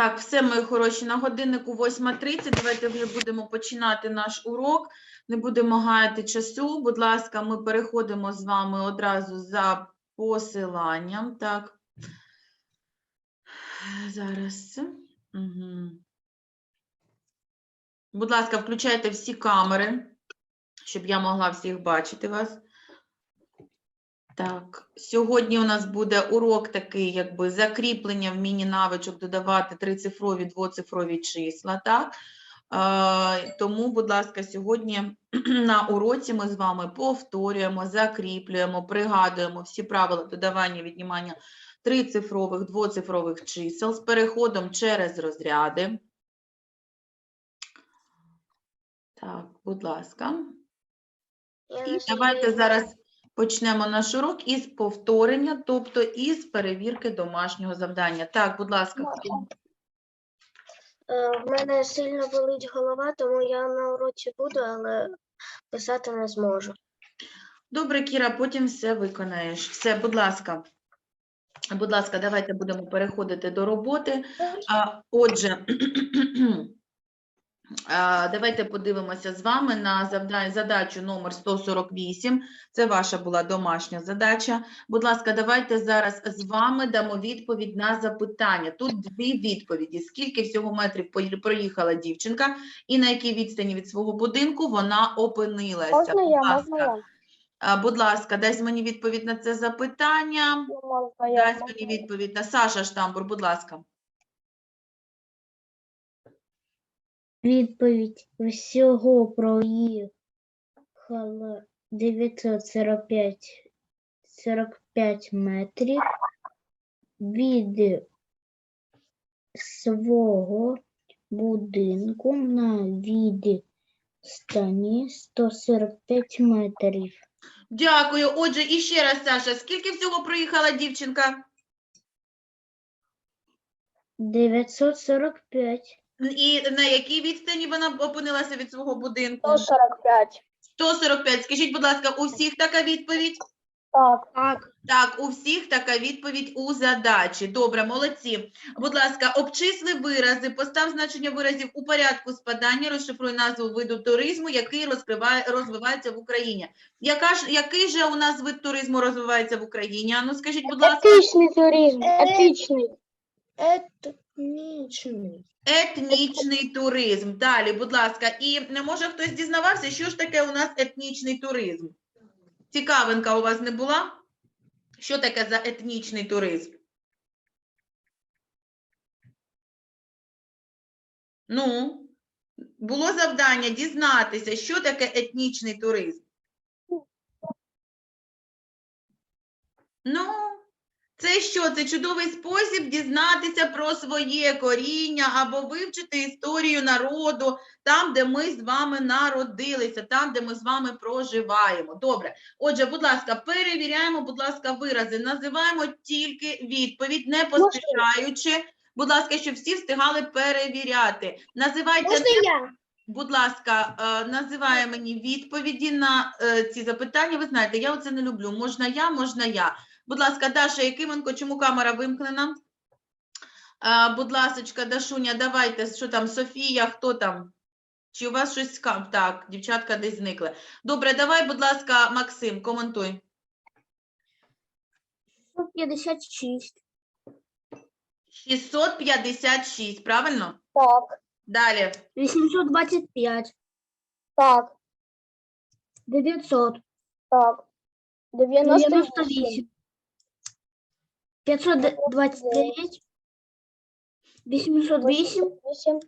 Так, все, мої хороші, на годиннику 8.30. Давайте вже будемо починати наш урок. Не будемо гаяти часу. Будь ласка, ми переходимо з вами одразу за посиланням. Так. Зараз. Угу. Будь ласка, включайте всі камери, щоб я могла всіх бачити вас. Так, сьогодні у нас буде урок такий, якби закріплення вміння навичок додавати трицифрові, двоцифрові числа, так? Е, тому, будь ласка, сьогодні на уроці ми з вами повторюємо, закріплюємо, пригадуємо всі правила додавання, віднімання трицифрових, двоцифрових чисел з переходом через розряди. Так, будь ласка. І давайте зараз почнемо наш урок із повторення, тобто із перевірки домашнього завдання. Так, будь ласка? Е, В мене сильно болить голова, тому я на уроці буду, але писати не зможу. Добре, Кіра, потім все виконаєш. Все, будь ласка. Будь ласка, давайте будемо переходити до роботи. А, отже, давайте подивимося з вами на задачу номер 148. Це ваша була домашня задача. Будь ласка, давайте зараз з вами дамо відповідь на запитання. Тут дві відповіді. Скільки всього метрів проїхала дівчинка і на якій відстані від свого будинку вона опинилася? Можна я, можна я? Будь ласка, дай мені відповідь на це запитання. Дай мені відповідь на Саша Штамбур, будь ласка. Відповідь всього проїхала 945 45 метрів від свого будинку на відстані 145 метрів. Дякую. Отже, і ще раз, Саша, скільки всього проїхала дівчинка? 945 І на якій відстані вона опинилася від свого будинку? 145. 145. Скажіть, будь ласка, у всіх така відповідь? Так. Так. Так, у всіх така відповідь у задачі. Добре, молодці. Будь ласка, обчисли вирази, постав значення виразів у порядку спадання, розшифруй назву виду туризму, який розкриває, розвивається в Україні. Яка ж, який же у нас вид туризму розвивається в Україні? А ну скажіть, будь ласка. Етичний туризм. Етичний. Етнічний. Етнічний туризм. Далі, будь ласка, і може хтось дізнавався, що ж таке у нас етнічний туризм? Цікавинка у вас не була? Що таке за етнічний туризм? Ну, було завдання дізнатися, що таке етнічний туризм. Ну, це що? Це чудовий спосіб дізнатися про своє коріння або вивчити історію народу там, де ми з вами народилися, там, де ми з вами проживаємо. Добре. Отже, будь ласка, перевіряємо, будь ласка, вирази. Називаємо тільки відповідь, не поспішаючи. Будь ласка, щоб всі встигали перевіряти. Називайте Можна я? Будь ласка, е, називає мені відповіді на е, ці запитання. Ви знаєте, я оце не люблю. Можна я, можна я. Будь ласка, Даша Якименко, чому камера вимкнена? Будь ласочка, Дашуня, давайте, що там, Софія, хто там? Чи у вас щось? Так, дівчатка десь зникли. Добре, давай, будь ласка, Максим, коментуй. 156 656, правильно? Так. Далі. 825 Так. 900 Так. 98 529 808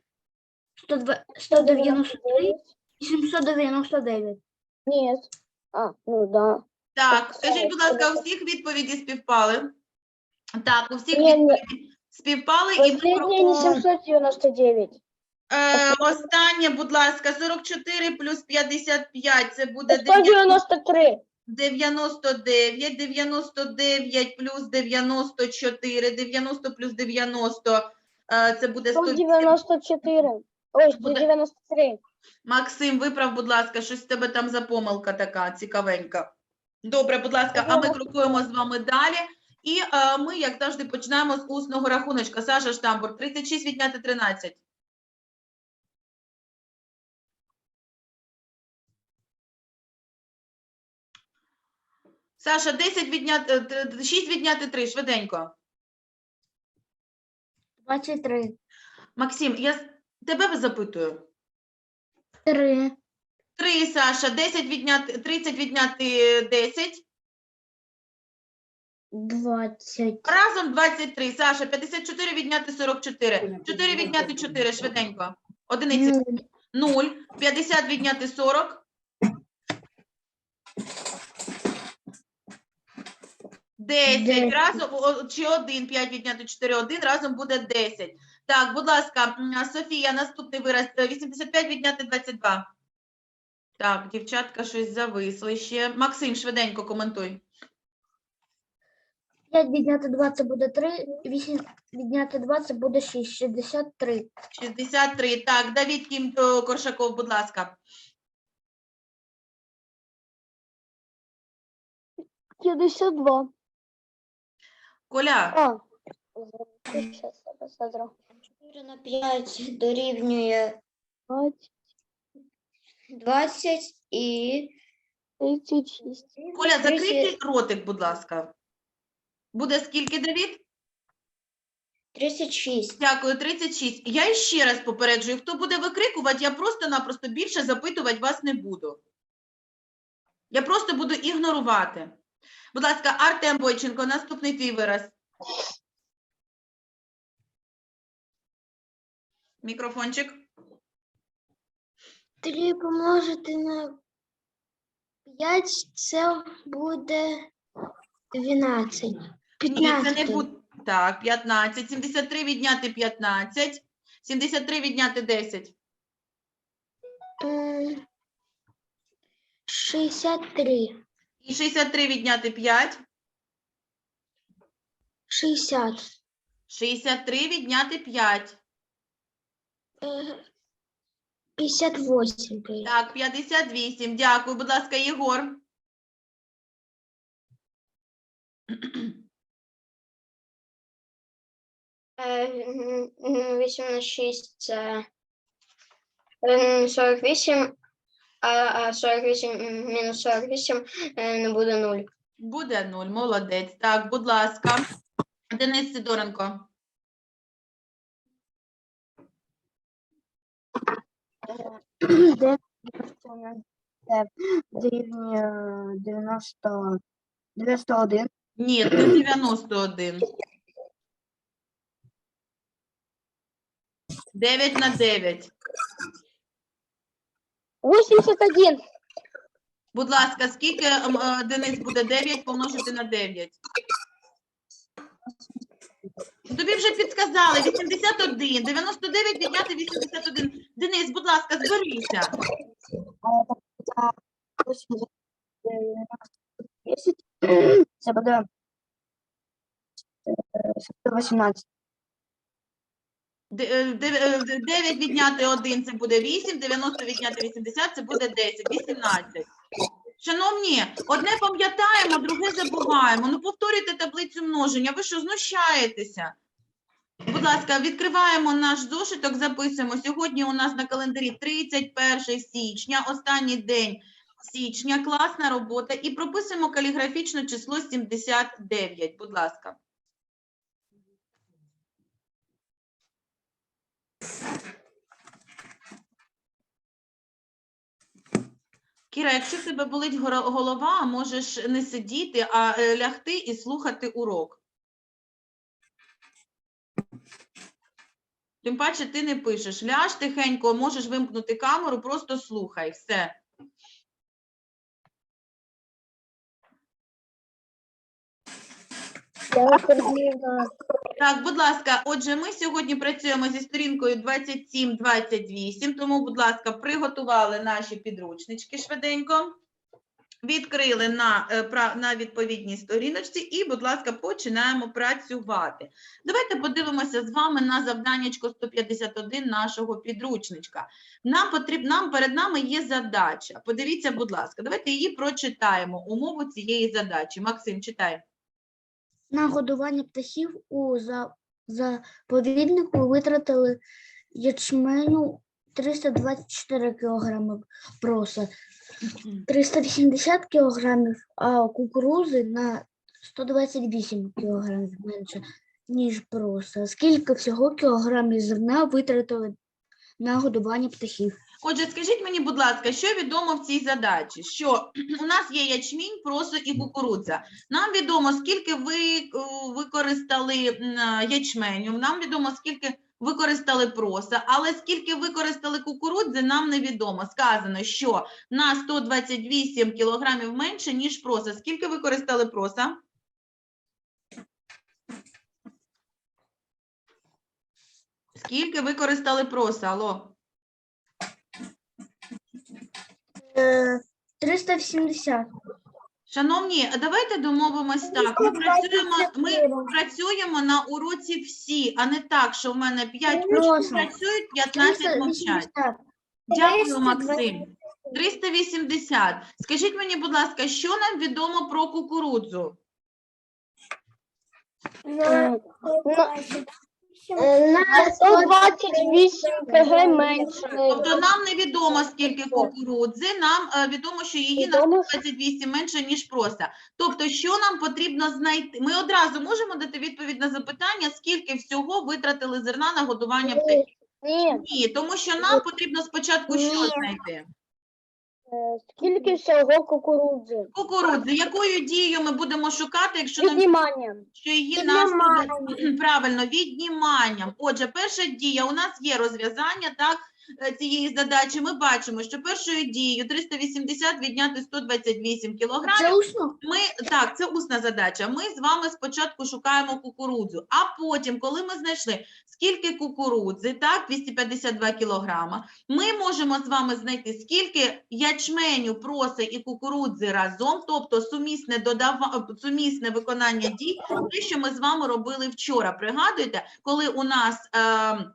193 799 Ні. А, ну да. Так, скажіть, будь ласка, у всіх відповіді співпали? Так, у всіх Ні, ні. відповіді співпали і ми Последнє крокуємо. 799. Е, останнє, будь ласка, 44 плюс 55, це буде 193. 99, 99 плюс 94, 90 плюс 90, е, це буде 100. 194. Ой, Буде- 193. Максим, виправ, будь ласка, щось в тебе там за помилка така цікавенька. Добре, будь ласка, а ми крокуємо з вами далі. І е, ми, як завжди, починаємо з усного рахуночка. Саша Штамбур, 36 відняти 13. Саша, 10 відняти, 6 відняти 3, швиденько. 23. Максим, я тебе запитую. 3. 3, Саша, 10 відняти, 30 відняти 10. 20. Разом 23. Саша, 54 відняти 44. 4 відняти 4, швиденько. Одиниці. 0. 50 відняти 40. 10. Десять. Разом о, чи 1, 5 відняти 4, 1, разом буде 10. Так, будь ласка, Софія, наступний вираз. Е, 85 відняти 22. Так, дівчатка щось зависли ще. Максим, швиденько коментуй. 5 відняти 2 це буде 3. 8 відняти 2 це буде 6. 63. 63. Так, Давід Кім е, Коршаков, будь ласка. 52. Коля, А, щас я посмотрю. 4 на 5 дорівнює 20 і 36. Коля, закрийте ротик, будь ласка. Буде скільки, Давід? 36. Дякую, 36. Я ще раз попереджую, хто буде викрикувати, я просто-напросто більше запитувати вас не буду. Я просто буду ігнорувати. Будь ласка, Артем Бойченко, наступний твій вираз. Мікрофончик. 3 помножити на 5 це буде 12. Ні, це не буде. Так, 15. 73 відняти 15. 73 відняти 10. М, 63. І 63 відняти 5. 60. 63 відняти 5. Е, 58. кажу. Так, 58. Дякую. Будь ласка, Єгор. Е, м, м, 8 на 6 це е, 48, а, а 48 мінус 48 е, не буде 0. Буде 0. Молодець. Так, будь ласка. Денис Сидоренко. Дорівнює 90, 91. Ні, не 91. 9 на 9. 81. Будь ласка, скільки е, Денис буде 9 помножити на 9? Тобі вже підказали 81, 99 відняти 81. Денис, будь ласка, зберися. Це буде 18. 9 відняти 1 це буде 8, 90 відняти 80 це буде 10, 18. Шановні, одне пам'ятаємо, друге забуваємо. Ну повторюйте таблицю множення. Ви що, знущаєтеся? Будь ласка, відкриваємо наш зошиток, записуємо. Сьогодні у нас на календарі 31 січня, останній день січня, класна робота. І прописуємо каліграфічне число 79. Будь ласка. Кіра, якщо тебе болить голова, можеш не сидіти, а е, лягти і слухати урок. Тим паче ти не пишеш. Ляж тихенько, можеш вимкнути камеру, просто слухай. Все. Так, будь ласка, отже, ми сьогодні працюємо зі сторінкою 27-28, тому, будь ласка, приготували наші підручнички швиденько, відкрили на, е, на відповідній сторіночці і, будь ласка, починаємо працювати. Давайте подивимося з вами на завданнячко 151 нашого підручничка. Нам потріб, нам перед нами є задача. Подивіться, будь ласка, давайте її прочитаємо, умову цієї задачі. Максим, читай. На годування птахів у заповіднику витратили ячменю 324 кг проса, 380 кг, а кукурузи на 128 кг менше, ніж проса. Скільки всього кілограмів зерна витратили на годування птахів? Отже, скажіть мені, будь ласка, що відомо в цій задачі? Що у нас є ячмінь, просо і кукурудза. Нам відомо, скільки ви е, використали м, ячменю, нам відомо, скільки використали проса, але скільки використали кукурудзи, нам невідомо. Сказано, що на 128 кілограмів менше, ніж проса. Скільки використали проса? Скільки використали проса? Алло? Е, 370. Шановні, а давайте домовимось так. Ми працюємо, ми працюємо на уроці всі, а не так, що в мене 5 Прошу. учнів працюють, 15 мовчать. 380. Дякую, Максим. 380. Скажіть мені, будь ласка, що нам відомо про кукурудзу? На 128 кг менше. Тобто нам невідомо, скільки кукурудзи, нам е, відомо, що її на Відомо, 128 менше, ніж проса. Тобто, що нам потрібно знайти? Ми одразу можемо дати відповідь на запитання, скільки всього витратили зерна на годування птахів. Ні, Ні, тому що нам потрібно спочатку що Ні. знайти? Скільки всього кукурудзи? Кукурудзи. Якою дією ми будемо шукати, якщо нам Відніманням. що її нас правильно відніманням. Отже, перша дія у нас є розв'язання так е, цієї задачі. Ми бачимо, що першою дією 380 відняти 128 кілограмів. Це усно? Ми так, це усна задача. Ми з вами спочатку шукаємо кукурудзу, а потім, коли ми знайшли скільки кукурудзи, так 252 кілограма, ми можемо з вами знайти скільки ячменю, проси і кукурудзи разом, тобто сумісне додава... сумісне виконання дій, те, що ми з вами робили вчора. Пригадуєте, коли у нас. Е...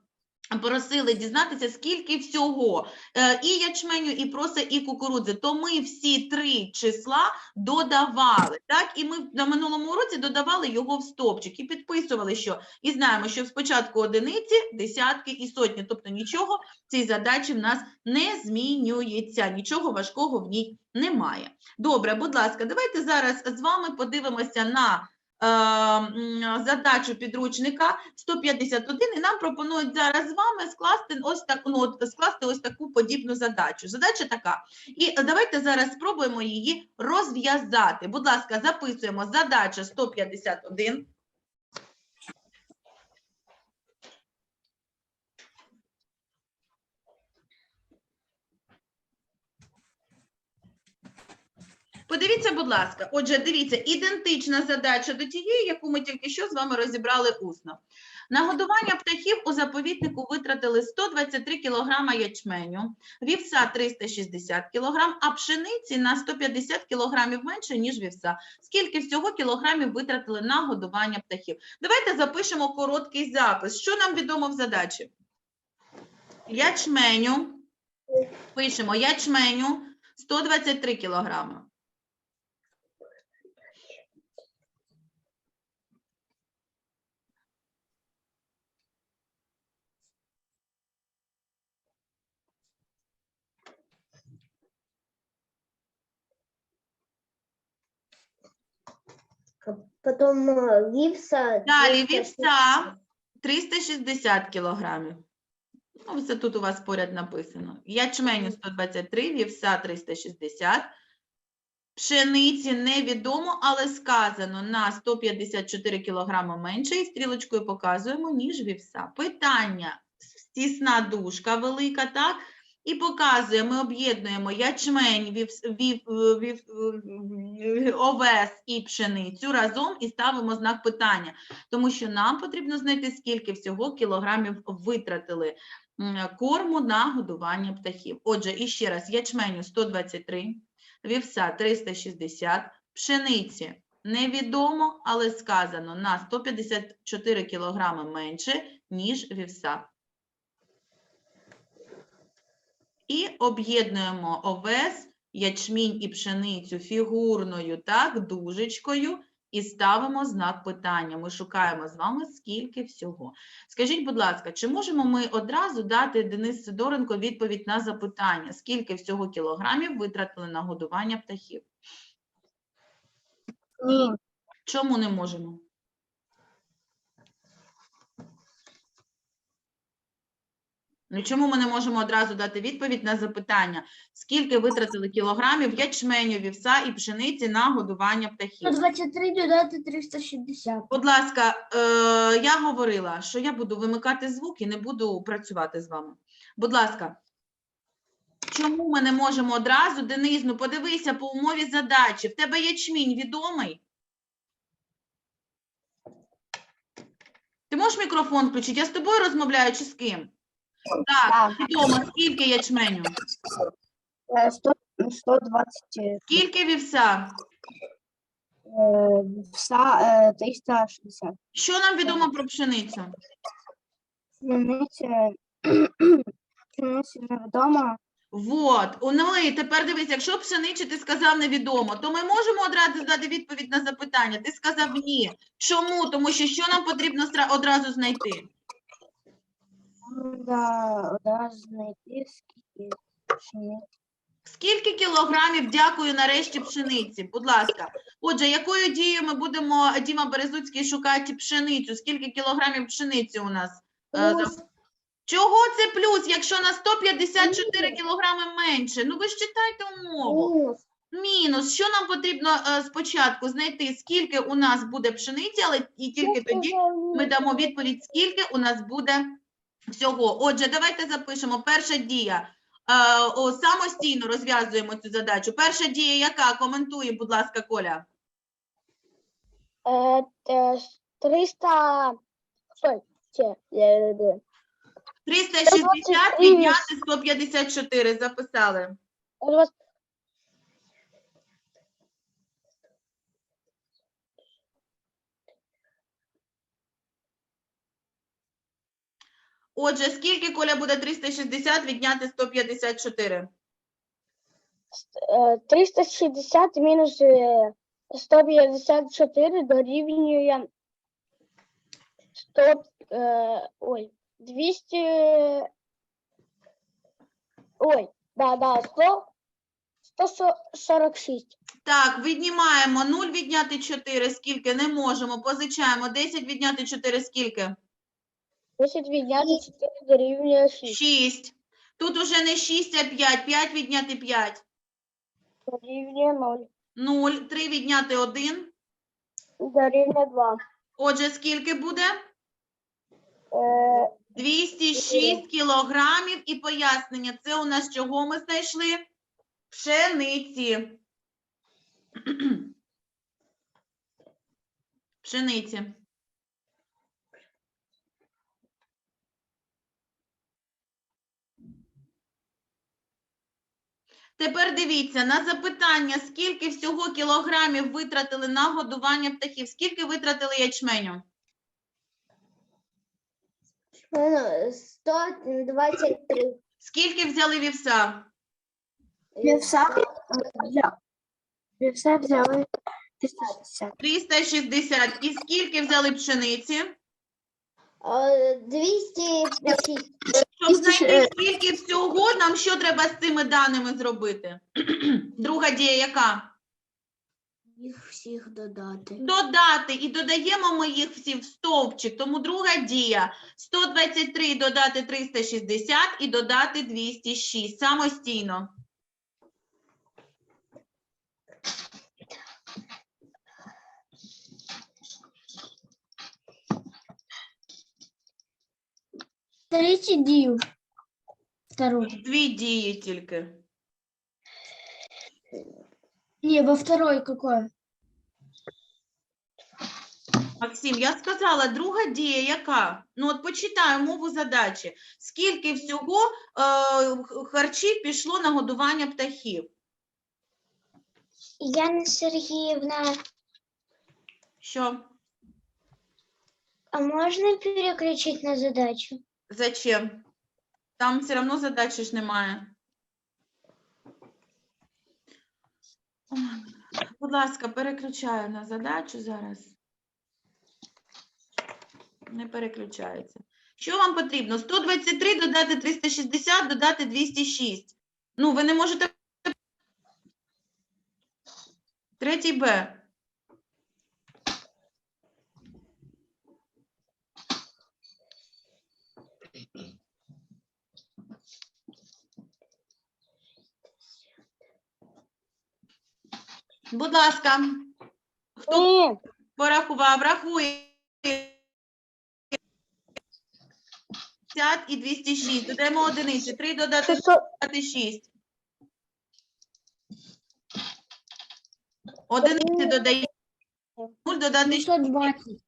Просили дізнатися, скільки всього е, і ячменю, і проси, і кукурудзи. То ми всі три числа додавали. Так, і ми на минулому уроці додавали його в стовпчик і підписували, що і знаємо, що спочатку одиниці, десятки і сотні. Тобто нічого цій задачі в нас не змінюється, нічого важкого в ній немає. Добре, будь ласка, давайте зараз з вами подивимося на. Е, Задачу підручника 151, і нам пропонують зараз з вами скласти ось так, ну, скласти ось таку подібну задачу. Задача така. І давайте зараз спробуємо її розв'язати. Будь ласка, записуємо задача 151. Подивіться, будь ласка. Отже, дивіться, ідентична задача до тієї, яку ми тільки що з вами розібрали усно. На годування птахів у заповіднику витратили 123 кг ячменю, вівса 360 кг, а пшениці на 150 кг менше, ніж вівса. Скільки всього кілограмів витратили на годування птахів? Давайте запишемо короткий запис. Що нам відомо в задачі? Ячменю. Пишемо ячменю 123 кілограми. Потім вівса. Далі вівса 360 кілограмів. Ну, це тут у вас поряд написано. Ячменю 123, вівса 360. Пшениці невідомо, але сказано на 154 кілограми менше і стрілочкою показуємо, ніж вівса. Питання. Стісна дужка велика, так? І показує, ми об'єднуємо ячмень, вів, вів, вів, овес і пшеницю разом і ставимо знак питання тому що нам потрібно знайти, скільки всього кілограмів витратили корму на годування птахів. Отже, іще раз, ячменю 123, вівса 360, пшениці невідомо, але сказано на 154 кілограми менше, ніж вівса. І об'єднуємо овес, ячмінь і пшеницю фігурною, так, дужечкою, і ставимо знак питання. Ми шукаємо з вами скільки всього. Скажіть, будь ласка, чи можемо ми одразу дати Денис Сидоренко відповідь на запитання, скільки всього кілограмів витратили на годування птахів? Ні. Чому не можемо? Ну, чому ми не можемо одразу дати відповідь на запитання, скільки витратили кілограмів ячменю, вівса і пшениці на годування птахів? 123 додати 360. Будь ласка, е, я говорила, що я буду вимикати звук і не буду працювати з вами. Будь ласка, чому ми не можемо одразу, Денис, ну подивися по умові задачі. В тебе ячмінь відомий? Ти можеш мікрофон включити? Я з тобою розмовляю чи з ким? Так, відомо, скільки ячменю? Е, 100, 120, Скільки вівса? е, вса, е, 360. Що нам відомо про пшеницю? Пшениця, пшениця невідома. Вот, у ну і тепер дивись, якщо пшеничі ти сказав невідомо, то ми можемо одразу дати відповідь на запитання. Ти сказав ні. Чому? Тому що що нам потрібно одразу знайти? Одразу знайти, скільки пшениці. Скільки кілограмів, дякую, нарешті пшениці? Будь ласка. Отже, якою дією ми будемо, Діма Березуцький, шукати пшеницю? Скільки кілограмів пшениці у нас? е, за- Чого це плюс, якщо на 154 кілограми менше? Ну ви ж читайте умову. Мінус. Що нам потрібно е, спочатку знайти, скільки у нас буде пшениці, але і тільки тоді ми дамо відповідь, скільки у нас буде всього. Отже, давайте запишемо. Перша дія. Е, о, самостійно розв'язуємо цю задачу. Перша дія яка? Коментує, будь ласка, Коля. Е, е, 300, стой, ще, е, е, 360 123. відняти 154. Записали. Отже, скільки Коля буде 360 відняти 154? е, 360 мінус е, 154 дорівнює 100, е, ой, 200, ой, да, да, 100, 146. Так, віднімаємо 0 відняти 4, скільки? Не можемо. Позичаємо 10 відняти 4, скільки? 10 відняти 4 дорівнює 6. 6. Тут уже не 6, а 5. 5 відняти 5. Дорівнює 0. 0. 3 відняти 1. Дорівнює 2. Отже, скільки буде? Е, 206 кілограмів. І пояснення. Це у нас чого ми знайшли? Пшениці. Пшениці. Тепер дивіться, на запитання, скільки всього кілограмів витратили на годування птахів, скільки витратили ячменю? 123. Скільки взяли вівса? Вівса взяли. Вівса взяли 360. 360. І скільки взяли пшениці? 206. Щоб знайти скільки всього, нам що треба з цими даними зробити? Друга дія яка? Їх всіх додати. Додати. І додаємо ми їх всі в стовпчик. Тому друга дія. 123 додати 360 і додати 206. Самостійно. Третий дію. Вторую. Дві дії тільки. Не, во второй какой? Максим, я сказала, друга дія яка? Ну от почитай умову задачі. Скільки всього е, харчів пішло на годування птахів? Яна Сергіївна, Що? а можна переключити на задачу? Зачем? Там все одно задачі ж немає. Будь ласка, переключаю на задачу зараз. Не переключається. Що вам потрібно? 123 додати 360, додати 206. Ну, ви не можете. Третій Б. Будь ласка, хто порахував, рахує. 50 і 206. Додаємо одиниці. 3 додати 6. Одиниці додаємо. 0 додати 6. 620.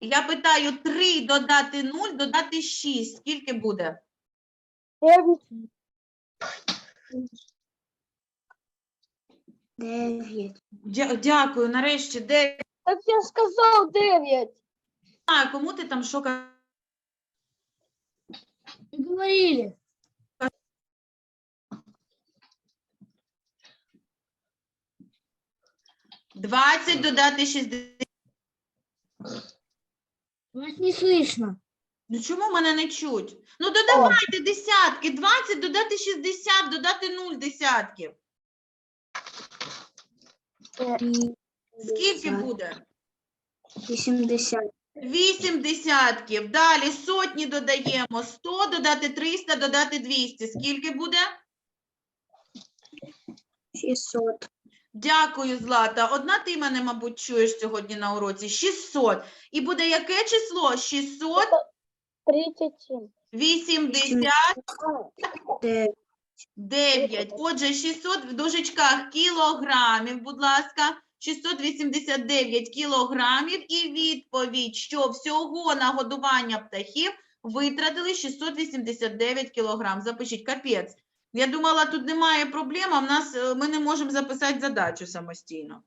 Я питаю 3 додати 0, додати 6. Скільки буде? Дев'ять. Дя- Дякую. Нарешті 9. Так я сказав дев'ять. знаю, кому ти там що ка- Говорили. Двадцять додати 60. Вас не слышно. Ну чому мене не чуть? Ну додавайте десятки. 20 додати 60, додати 0 десятків. Скільки буде? Вісімдесят. 8 десятків. Далі сотні додаємо. 100 додати 300, додати 200. Скільки буде? Шістсот. Дякую, Злата. Одна ти мене, мабуть, чуєш сьогодні на уроці. 600. І буде яке число? 680. Тридцять сім. 9. Отже, 600 в дужечках кілограмів, будь ласка. 689 кілограмів. І відповідь, що всього на годування птахів витратили 689 кілограм. Запишіть, капець. Я думала, тут немає проблем, а в нас е, ми не можемо записати задачу самостійно.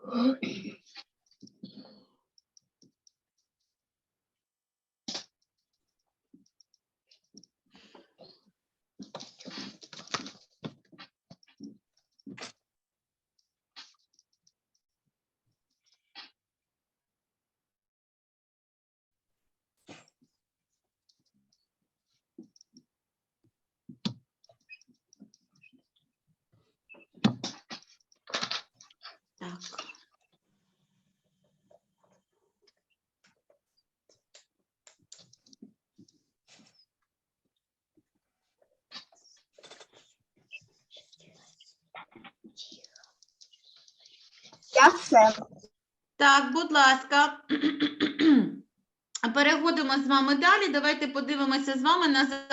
Так. Я все. Так, будь ласка. Переходимо з вами далі. Давайте подивимося з вами на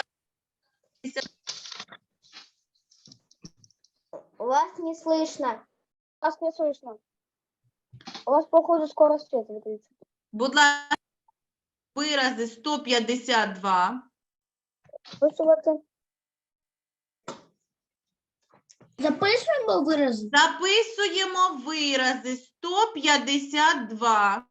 У вас не слышно. У вас не слышно. У вас, походу, скоро свет выключится. будь ласка, вирази 152. Высылаться. Записуємо вирази? Записуємо вирази 152.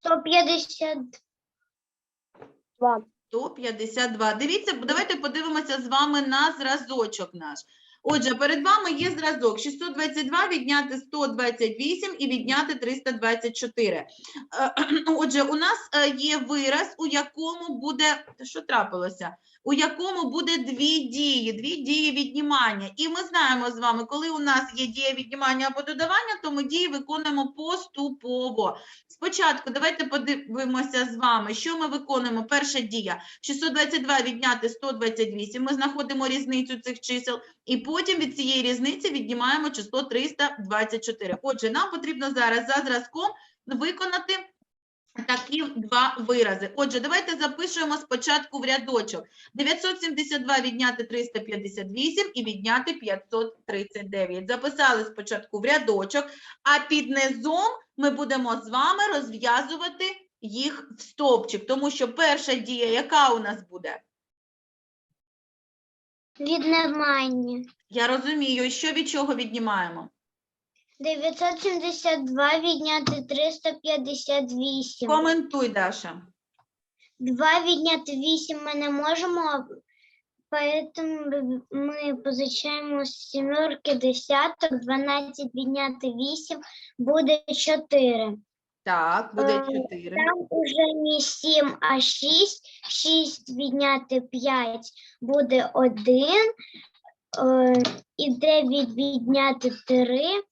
152. 152. Дивіться, давайте подивимося з вами на зразочок наш. Отже, перед вами є зразок 622 відняти 128 і відняти 324. Е, Отже, у нас е, є вираз, у якому буде. Що трапилося? У якому буде дві дії, дві дії віднімання. І ми знаємо з вами, коли у нас є дія віднімання або додавання, то ми дії виконуємо поступово. Спочатку давайте подивимося з вами, що ми виконуємо. Перша дія 622 відняти 128. Ми знаходимо різницю цих чисел, і потім від цієї різниці віднімаємо число 324. Отже, нам потрібно зараз за зразком виконати такі два вирази. Отже, давайте запишемо спочатку в рядочок. 972 відняти 358 і відняти 539. Записали спочатку в рядочок, а під низом ми будемо з вами розв'язувати їх в стовпчик, тому що перша дія, яка у нас буде? Віднімання. Я розумію, що від чого віднімаємо? 972 відняти 358. Коментуй, Даша. 2 відняти 8 ми не можемо, поэтому ми позичаємо з сімерки десяток, 12 відняти 8 буде 4. Так, буде Е, 4. Там уже не 7, а 6. 6 відняти 5 буде 1. Е, і 9 відняти 3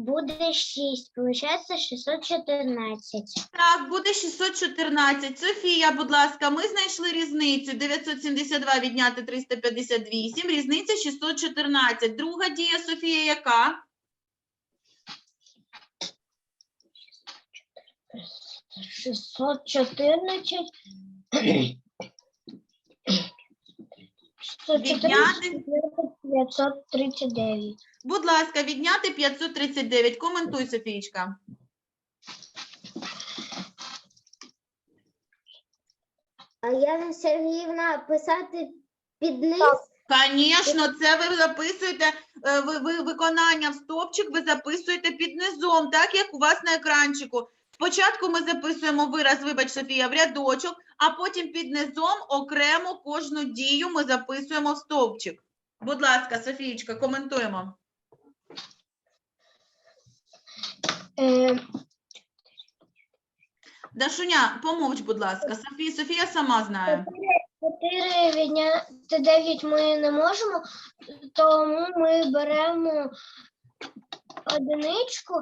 буде 6. Получається 614. Так, буде 614. Софія, будь ласка, ми знайшли різницю. 972 відняти 358, різниця 614. Друга дія, Софія, яка? 614. Відняти? 539. Будь ласка, відняти 539. Коментуй, Софієчка. А Яна Сергіївна писати під низ? Звісно, це ви записуєте, е, ви, ви виконання в стовпчик ви записуєте під низом, так як у вас на екранчику. Спочатку ми записуємо вираз, вибач, Софія, в рядочок, а потім під низом окремо кожну дію ми записуємо в стовпчик. Будь ласка, Софієчка, коментуємо. Е, Дашуня, помовч, будь ласка. Софія, Софія сама знає. 4 відняти 9 ми не можемо, тому ми беремо одиничку.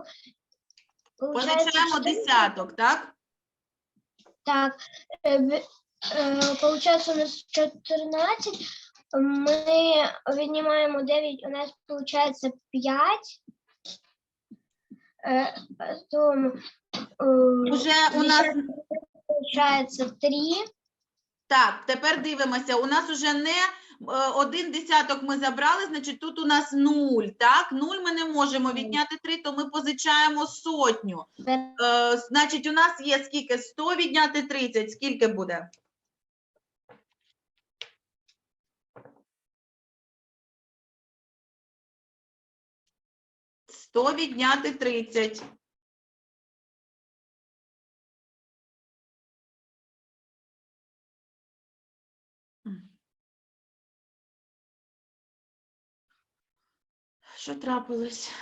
Получається, Позичаємо що- десяток, так? Так, е, б- е, получається у нас 14. Ми віднімаємо 9, у нас получається 5. Е, Потім е, Уже у нас получається 3. Так, тепер дивимося. У нас уже не е, один десяток ми забрали, значить тут у нас нуль. Так, нуль ми не можемо відняти три, то ми позичаємо сотню. Е, значить, у нас є скільки? 100 відняти 30. Скільки буде? Сто відняти 30. Що трапилось?